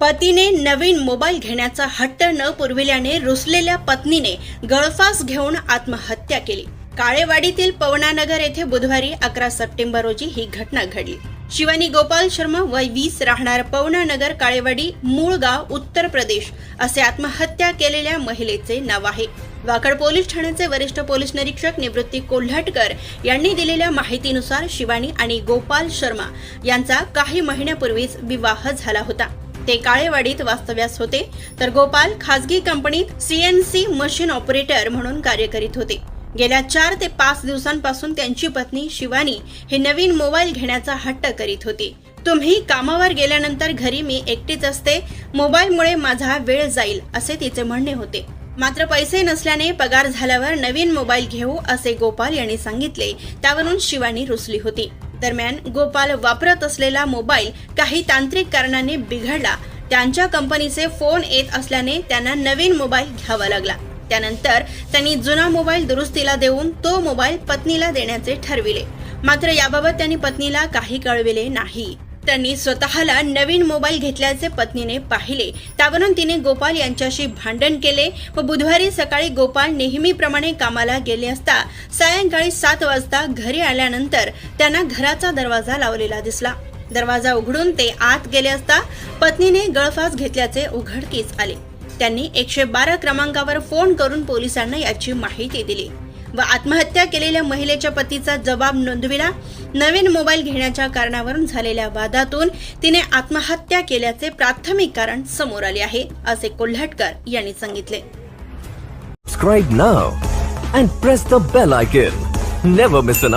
पतीने नवीन मोबाईल घेण्याचा हट्ट न पुरविल्याने रुसलेल्या पत्नीने गळफास घेऊन आत्महत्या केली. काळेवाडीतील पवनानगर येथे बुधवारी अकरा सप्टेंबर रोजी ही घटना घडली. शिवानी गोपाल शर्मा वय वीस राहणार पवनानगर काळेवाडी मूळ गाव उत्तर प्रदेश असे आत्महत्या केलेल्या महिलेचे नाव आहे. वाकड पोलीस ठाण्याचे वरिष्ठ पोलीस निरीक्षक निवृत्ती कोल्हटकर यांनी दिलेल्या माहितीनुसार शिवानी आणि गोपाल शर्मा यांचा काही महिन्यापूर्वीच विवाह झाला होता. ते काळेवाडीत वास्तव्यास होते तर गोपाल खासगी कंपनीत सीएनसी मशीन ऑपरेटर म्हणून कार्य करीत होते. गेल्या चार ते पाच दिवसांपासून त्यांची पत्नी शिवानी हे नवीन मोबाईल घेण्याचा हट्ट करीत होती. तुम्ही कामावर गेल्यानंतर घरी मी एकटीच असते मोबाईलमुळे माझा वेळ जाईल असे तिचे म्हणणे होते. मात्र पैसे नसल्याने पगार झाल्यावर नवीन मोबाईल घेऊ असे गोपाल यांनी सांगितले त्यावरून शिवानी रुसली होती. दरम्यान गोपाल वापरत असलेला मोबाईल काही तांत्रिक कारणाने बिघडला. त्यांच्या कंपनीचे फोन येत असल्याने त्यांना नवीन मोबाईल घ्यावा लागला. त्यानंतर त्यांनी जुना मोबाईल दुरुस्तीला देऊन तो मोबाईल पत्नीला देण्याचे ठरविले. मात्र याबाबत त्यांनी पत्नीला काही कळविले नाही. त्यांनी स्वतःला नवीन मोबाईल घेतल्याचे पत्नीने पाहिले. त्यावरून तिने गोपाल यांच्याशी भांडण केले व बुधवारी सकाळी गोपाल नेहमीप्रमाणे कामाला गेले असता सायंकाळी सात वाजता घरी आल्यानंतर त्यांना घराचा दरवाजा लावलेला दिसला. दरवाजा उघडून ते आत गेले असता पत्नीने गळफास घेतल्याचे उघडकीस आले. त्यांनी एकशे बारा क्रमांकावर फोन करून पोलिसांना याची माहिती दिली. व आत्महत्या केलेल्या महिलेच्या पतीचा जबाब नोंदविला नवीन मोबाईल घेण्याच्या कारणावरून झालेल्या वादातून तिने आत्महत्या केल्याचे प्राथमिक कारण समोर आले आहे असे कोल्हटकर यांनी सांगितले Subscribe now and press the bell icon. Never miss an.